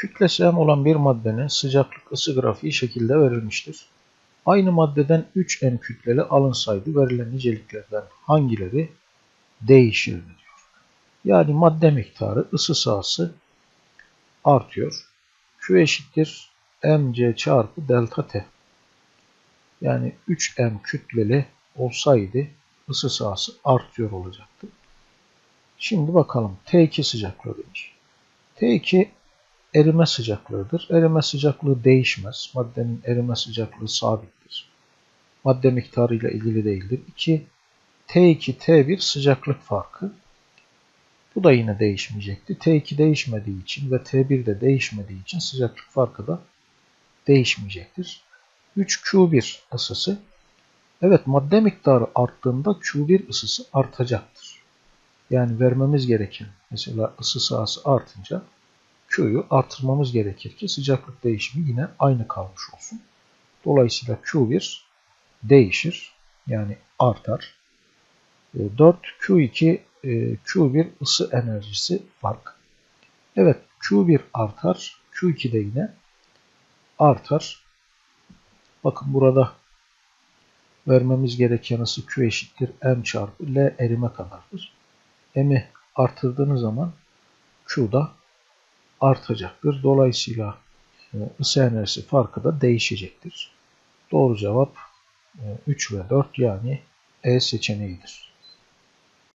Kütlesi m olan bir maddenin sıcaklık ısı grafiği şekilde verilmiştir. Aynı maddeden 3m kütleli alınsaydı verilen niceliklerden hangileri değişirdi diyor. Yani madde miktarı ısı sahası artıyor. Q eşittir mc çarpı delta t. Yani 3m kütleli olsaydı ısı sahası artıyor olacaktı. Şimdi bakalım T2 sıcaklığı demiş. T2 erime sıcaklığıdır. Erime sıcaklığı değişmez. Maddenin erime sıcaklığı sabittir. Madde miktarı ile ilgili değildir. 2 T2 T1 sıcaklık farkı. Bu da yine değişmeyecekti. T2 değişmediği için ve T1 de değişmediği için sıcaklık farkı da değişmeyecektir. 3 Q1 ısısı. Evet madde miktarı arttığında Q1 ısısı artacaktır. Yani vermemiz gereken mesela ısı sahası artınca Q'yu artırmamız gerekir ki sıcaklık değişimi yine aynı kalmış olsun. Dolayısıyla Q1 değişir. Yani artar. 4 Q2 Q1 ısı enerjisi fark. Evet Q1 artar. Q2 de yine artar. Bakın burada vermemiz gereken ısı Q eşittir M çarpı L erime kadardır. M'i artırdığınız zaman Q da artacaktır. Dolayısıyla e, ısı enerjisi farkı da değişecektir. Doğru cevap 3 e, ve 4 yani E seçeneğidir.